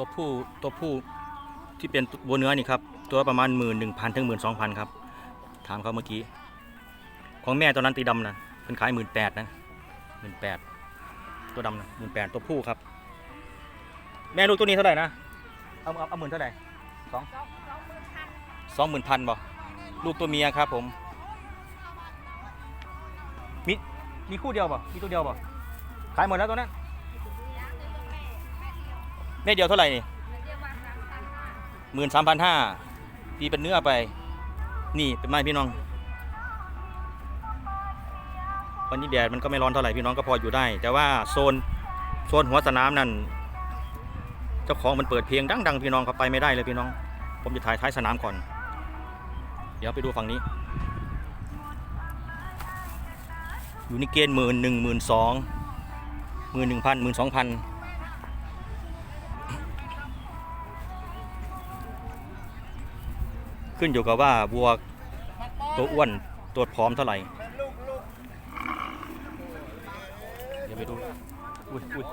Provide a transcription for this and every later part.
ตัวผู้ตัวผู้ที่เป็นวัวเนื้อนี่ครับตัวประมาณหมื่นหนึ่งพันถึงหมื่นสองพันครับ ถามเขาเมื่อกี้ ของแม่ตัวนั้นตีดำนะเป็นขายหมื่นแปดนะหมื่นแปดตัวดำนะหมื่นแปดตัวผู้ครับ แม่ลูกตัวนี้เท่าไหร่นะเอาเอาเอาหมื่นเท่าไหร่สองสองหมื่นพันบ่ลูกตัวเมียครับผมมีมีคู่เดียวบ่มีตัวเดียวบ่ขายหมดแล้วตัวนั้น แม่เดียวเท่าไหร่นี่หมื่นสามพันห้าตีเป็นเนื้อไป นี่เป็นไม้พี่น้อง วันนี้แดดมันก็ไม่ร้อนเท่าไหร่พี่น้องก็พออยู่ได้ แต่ว่าโซนโซนหัวสนามนั่นเจ้าของมันเปิดเพลงดังๆพี่น้องเขาไปไม่ได้เลยพี่น้อง ผมจะถ่ายท้ายสนามก่อน เดี๋ยวไปดูฝั่งนี้ อยู่ในเกณฑ์หมื่นหนึ่งหมื่นสองหมื่นหนึ่งพันหมื่นสองพัน ขึ้นอยู่กับว่าวัวตัวอ้วนตัวพร้อมเท่าไหร่ เดี๋ยวไปดู อุ้ยอุ้ย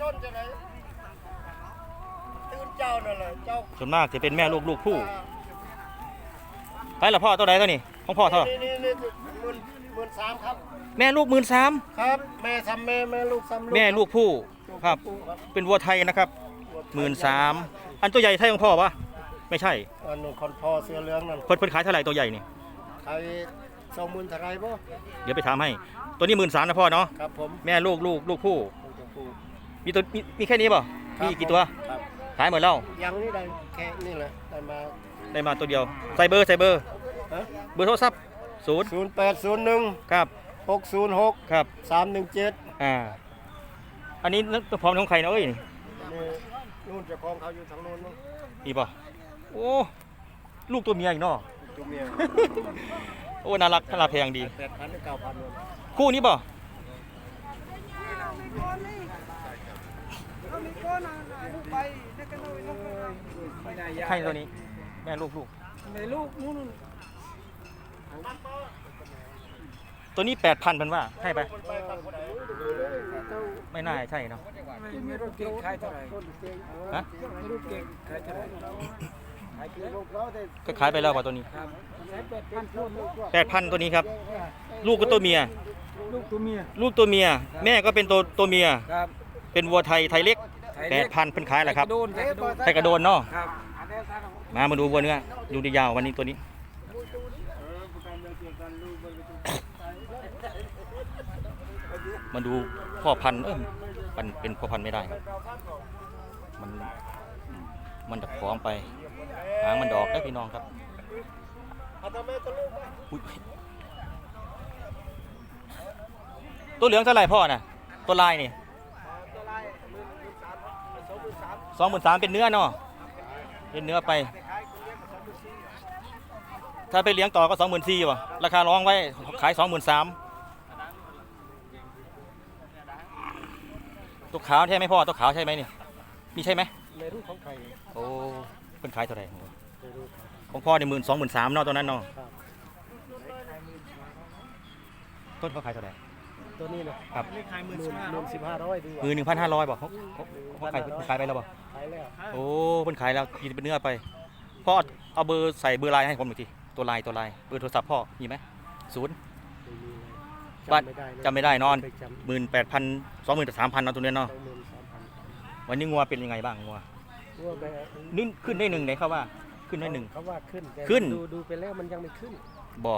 ชนจะไหนตื่นเจ้านั่นแหละเจ้าส่วนมากจะเป็นแม่ลูกลูกผู้ไปละพ่อตัวไหนตัวนี้ของพ่อเท่านี่นี่นี่หมื่นหมื่นสามครับ แม่ลูกหมื่นสามครับ แม่ทำแม่แม่ลูกทำลูกแม่ลูกผู้ครับลูกครับ เป็นวัวไทยนะครับหมื่นสามอันตัวใหญ่ไทยของพ่อปะ ไม่ใช่อันนึงคนพ่อเสื้อเหลืองนั่นเพิ่นเพิ่นขายเท่าไหร่ตัวใหญ่นี่ใครสองหมื่นเท่าไรบ่เดี๋ยวไปถามให้ ตัวนี้หมื่นสามนะพ่อเนาะครับผมแม่ลูกลูกลูกผู้ลูกตัวผู้มีตัวมีมีแค่นี้ป่ะครับมีกี่ตัวครับขายหมดแล้วยังนี่ได้แค่นี่แหละได้มาได้มาตัวเดียวใส่เบอร์ใส่เบอร์ฮะเบอร์โทรศัพท์ศูนย์ศูนย์แปดศูนย์หนึ่งครับหกศูนย์หกครับสามหนึ่งเจ็ดอ่าอันนี้ตัวพร้อมของใครนะเอ้ยนี่นู่นเจะคลองเขาอยู่ทางโน้นนู่นนี่ป่ะ โอ้ลูกตัวเมียอีกเนาะ ตัวเมียโอ้น่ารักน่ารักแพงดี แปดพันหรือเก้าพันนู่นคู่นี้ป่ะใครตัวนี้ แม่ลูกลูก ในลูกนู่นตัวนี้แปดพันพันว่าให้ไปไปตัดคนไหนไม่น่าใช่เนาะไม่รู้เก่งขายเท่าไหร่ฮะไม่รู้เก่งขายเท่าไหร่ขาย กี่ลูกแล้วแต่ก็ขายไปแล้วป่ะตัวนี้ครับขายแปดพันลูกลูกแปดพันตัวนี้ครับ ลูกก็ตัวเมีย ลูกตัวเมีย ลูกตัวเมีย แม่ก็เป็นตัวตัวเมีย ครับ เป็นวัวไทยไทยเล็กแปดพันเพิ่นขายแหละครับโดนแต่กระโดนไทยกระโดนเนาะครับมามาดูวัวเนื้อดูดียาววันนี้ตัวนี้มาดูพ่อพันธุ์เออมันเป็นพ่อพันธุ์ไม่ได้ครับ มันอืมมันจะพร้อมไป หางมันดอกได้พี่น้องครับเอาทำไมตัวลูกมาอุ๊ยตัวเหลืองเท่าไหร่พ่อน่ะ ตัวลายนี่ตัวลายหมื่นหมื่นสามสองหมื่นสามสองหมื่นสามเป็นเนื้อเนาะเป็นเนื้อไปขายคุณเลี้ยงสองหมื่นสี่ถ้าไปเลี้ยงต่อก็สองหมื่นสี่ป่ะราคาร้องไว้ขายสองหมื่นสามตัวขาวใช่ไหมพ่อตัวขาวใช่ไหมนี่นี่ใช่ไหมในรูปของใครโอ้ เป็นขายเท่าไหร่ในรูปของพ่อในหมื่นสองหมื่นสามเนาะตัวนั้นเนาะครับต้นเขาขายเท่าไหร่ตัวนี้นะครับเลขขายหหมื่มื่นนสิบห้าหมื่นสิบห้าร้อยดีกว่าหมื่นหนึ่งพันห้าร้อยบอกเขาเขาเขาขายเขาขายไปแล้วบอกขายแล้วโอ้เพิ่นขายแล้วกินเป็นเนื้อไปพ่อเอาเบอร์ใส่เบอร์ไลน์ให้ผมหน่อยทีตัวไลน์ตัวไลน์เบอร์โทรศัพท์พ่อมีไหมศูนย์ไม่มีเลยบ้านจำไม่ได้เลยจำไม่ได้นอนเคยจำหมื่นแปดพันสองหมื่นสามพันเนาะตัวเนี้ยเนาะสองหมื่นสามพันวันนี้งัวเป็นยังไงบ้างงัว ทั่วไปนี่ขึ้นได้หนึ่งไหนเขาว่า ขึ้นได้หนึ่ง เขาว่าขึ้นแต่ขึ้น ดูดูไปแล้วมันยังไม่ขึ้นบ่